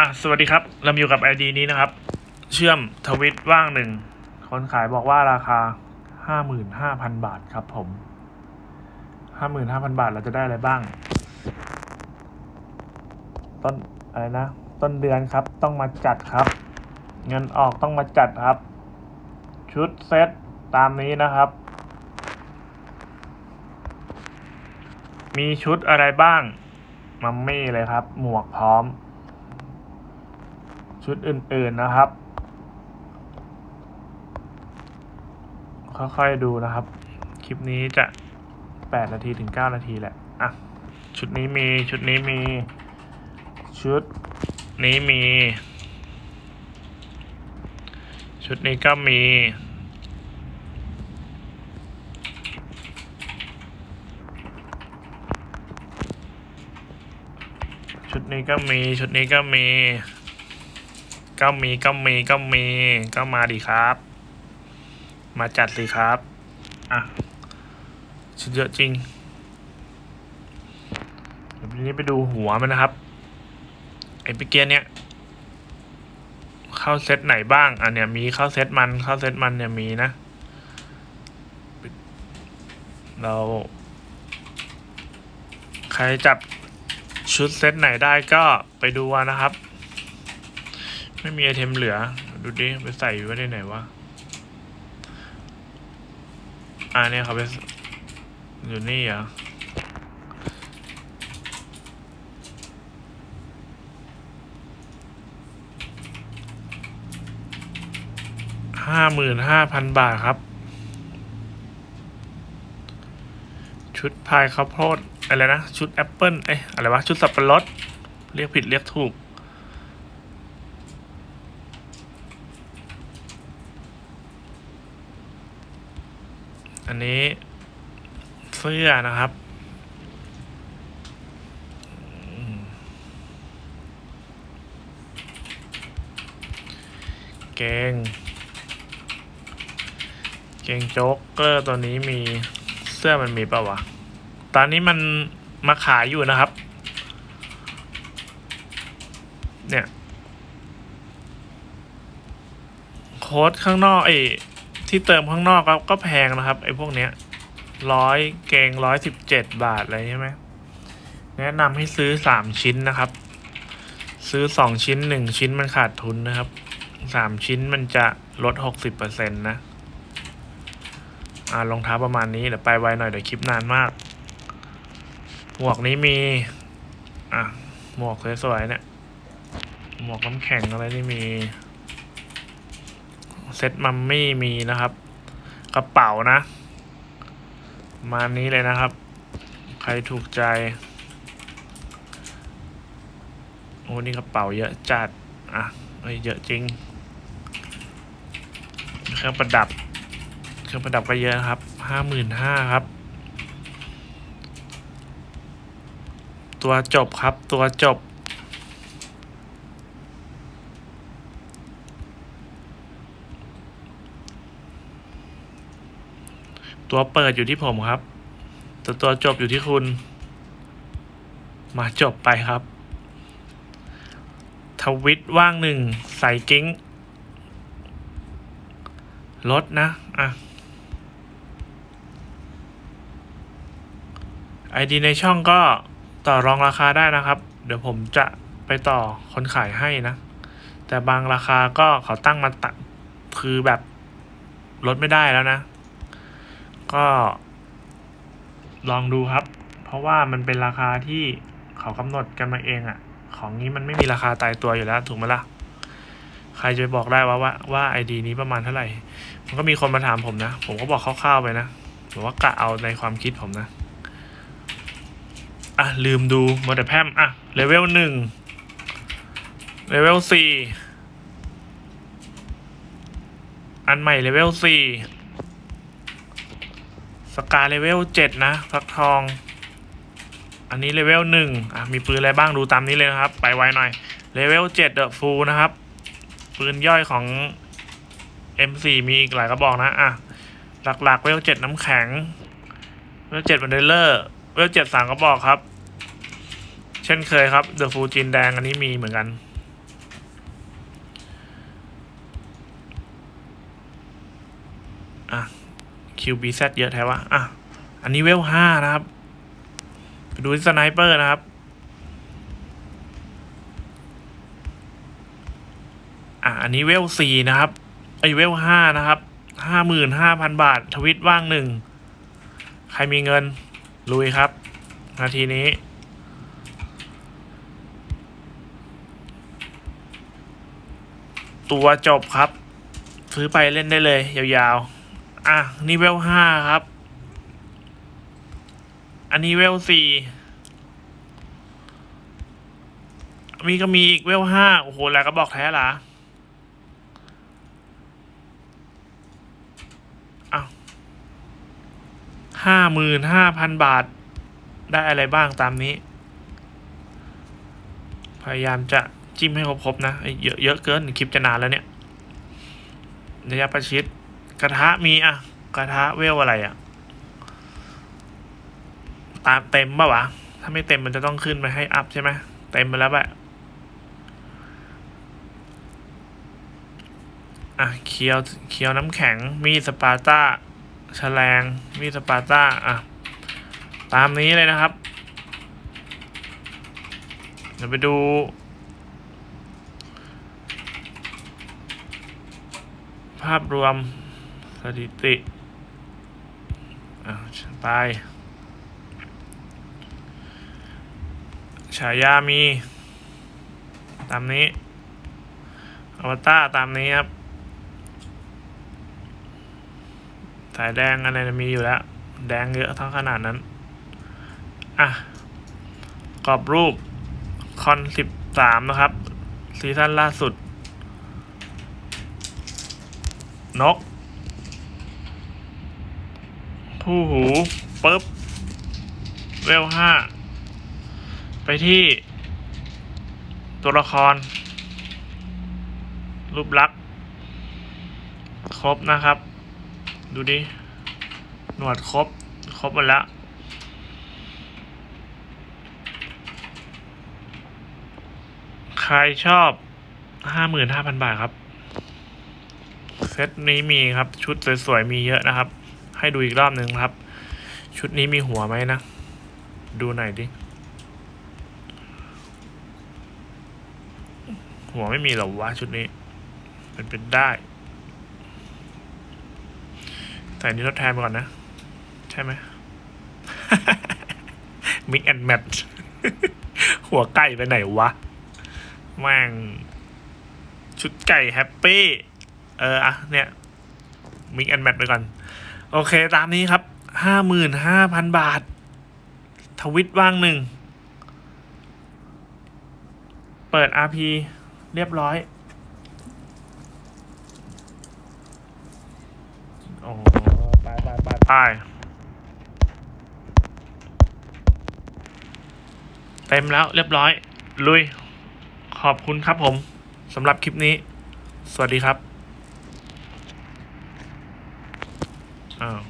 อะสวัสดีครับ เราอยู่กับ ID นี้นะครับ เชื่อมทวิตว่างหนึ่ง คนขายบอกว่าราคาห้าหมื่นห้าพันบาทครับผมห้าหมื่นห้าพันบาทเราจะได้อะไรบ้าง ต้นอะไรนะ ต้นเดือนครับ ต้องมาจัดครับ เงินออกต้องมาจัดครับ ชุดเซตตามนี้นะครับ มีชุดอะไรบ้าง มัมมี่เลยครับ หมวกพร้อม ชุดอื่นๆนะครับ ค่อยๆดูนะครับ คลิปนี้จะแปดนาทีถึงเก้านาทีแหละ อะ ชุดนี้มี ชุดนี้มี ชุดนี้มี ชุดนี้ก็มีชุดนี้ก็มี ชุดนี้ก็มี ก็มีก็มีก็มีก็มาดีครับ มาจัดสิครับ อะชุดเยอะจริงเดี๋ยวนี้ไปดูหัวมันนะครับ ไอ้เมื่อกี้เนี่ย เข้าเซตไหนบ้างอะเนี่ยมีเข้าเซตมันเข้าเซตมันเนี่ยมีนะ เราใครจับชุดเซตไหนได้ก็ไปดูนะครับ ไม่มีไอเทมเหลือ ดูดิ ไปใส่ไว้ในไหนวะ อ่าเนี่ยเขาไป อยู่นี่เหรอห้าหมื่นห้าพันบาทครับ ชุดพายข้าวโพดอะไรนะ ชุดแอปเปิลเอ้ยอะไรวะ ชุดสับปะรด เรียกผิดเรียกถูก นี้ เสื้อนะครับเกง เกงโจ๊กเกอร์ตัวนี้มีเสื้อมันมีเปล่าวะ ตอนนี้มันมาขายอยู่นะครับ เนี่ย โค้ดข้างนอกไอ ที่เติมข้างนอกก็ก็แพงนะครับไอ้พวกเนี้ยร้อยเกงร้อยสิบเจ็ดบาทอะไรใช่ไหมแนะนำให้ซื้อสามชิ้นนะครับ ซื้อสองชิ้นหนึ่งชิ้นมันขาดทุนนะครับสามชิ้นมันจะลดหกสิบเปอร์เซ็นต์นะอ่ารองเท้าประมาณนี้เดี๋ยวไปไวหน่อยเดี๋ยวคลิปนานมาก หมวกนี้มี อะ หมวกสวยๆเนี่ย หมวกน้ำแข็งอะไรนี่มี เซ็ตมัมมี่มีนะครับ กระเป๋านะ มานี้เลยนะครับ ใครถูกใจ โอ้นี่กระเป๋าเยอะจัด อะเอ้ยเยอะจริง เครื่องประดับ เครื่องประดับก็เยอะครับห้าหมื่นห้าครับ ตัวจบครับตัวจบ ตัวเปิดอยู่ที่ผมครับ แต่ตัวจบอยู่ที่คุณ มาจบไปครับ ทวิตว่างหนึ่งใส่กิ้งลดนะ อะไอดีในช่องก็ต่อรองราคาได้นะครับ เดี๋ยวผมจะไปต่อคนขายให้นะ แต่บางราคาก็เขาตั้งมาตัดคือแบบลดไม่ได้แล้วนะ ก็ลองดูครับ เพราะว่ามันเป็นราคาที่เขากำหนดกันมาเองอะ่ะ ของนี้มันไม่มีราคาตายตัวอยู่แล้วถูกไหมล่ะ ใครจะบอกได้ว่าว่าว่าไอดีนี้ประมาณเท่าไหร่ มันก็มีคนมาถามผมนะ ผมก็บอกคร่าวๆไปนะหรือว่ากะเอาในความคิดผมนะ อะ ลืมดูมอเตอร์แพมอะเลเวลหนึ่งเลเวลสี่อันใหม่เลเวลสี่ กาเลเวลเจ็ดนะฟักทอง อันนี้เลเวลหนึ่งอะมีปืนอะไรบ้างดูตามนี้เลยนะครับ ไปไวหน่อยเลเวลเจ็ดเดอะฟูนะครับ ปืนย่อยของ M4 มีอีกหลายกระบอกนะอะหลักๆเวลเจ็ดน้ำแข็ง เวลเจ็ดวันเดลเลอร์ เวลเจ็ดสามกระบอกครับ เช่นเคยครับเดอะฟูจินแดงอันนี้มีเหมือนกัน QBZ เยอะแท้วะอะ อันนี้เวลห้านะครับ ไปดูสไนเปอร์นะครับ อะ อันนี้เวลสี่นะครับไอเวลห้านะครับห้าหมื่นห้าพันบาท ทวิตว่างหนึ่ง ใครมีเงิน ลุยครับ นาทีนี้ตัวจบครับ ซื้อไปเล่นได้เลย ยาวๆ อะนี่เวลห้าครับ อันนี้เวลสี่มีก็มีอีกเวลห้าโอ้โหแล้วก็บอกแท้เหรออ้าห้าหมื่นห้าพันบาท ได้อะไรบ้างตามนี้ พยายามจะจิ้มให้ครบๆนะไอ้เยอะเยอะเกินคลิปจะนานแล้วเนี่ยระยะประชิด กระทะมีอะกระทะเวลอะไรอะตามเต็มปะวะ ถ้าไม่เต็มมันจะต้องขึ้นไปให้อัพใช่ไหมเต็มไปแล้วแบบอะเคียวเคียวน้ำแข็งมีสปาร์ต้าแฉลงมีสปาร์ต้าอะตามนี้เลยนะครับเดี๋ยวไปดูภาพรวม สถิติอะไปฉายามี ตามนี้อวตารตามนี้ครับ สายแดงอะไรนะมีอยู่แล้ว แดงเยอะทั้งขนาดนั้น อะ กรอบรูป คอนสิบสามนะครับ ซีซั่นล่าสุด นก ผู้หูปึ๊บเวลห้าไปที่ตัวละคร รูปลักษณ์ครบนะครับ ดูดิ หนวดครบ ครบหมดแล้ว ใครชอบห้าหมื่นห้าพันบาทครับ เซตนี้มีครับ ชุดสวยๆ มีเยอะนะครับ ให้ดูอีกรอบหนึ่งครับ ชุดนี้มีหัวไหมนะ ดูหน่อยดิ หัวไม่มีหรอวะชุดนี้เป็นเป็นได้ แต่นี้ทดแทนไปก่อนนะ ใช่ไหมมิกแอนแมทหัวไก่ไปไหนวะแม่งชุดไก่แฮปปี้ เอออะเนี่ย มิกแอนแมทไปก่อน โอเคตามนี้ครับห้าหมื่นห้าพันบาท ทวิตว่างหนึ่ง เปิด RP เรียบร้อย โอ้ไปไปไปไปเต็มแล้วเรียบร้อย ลุย ขอบคุณครับผมสำหรับคลิปนี้ สวัสดีครับ อ้าว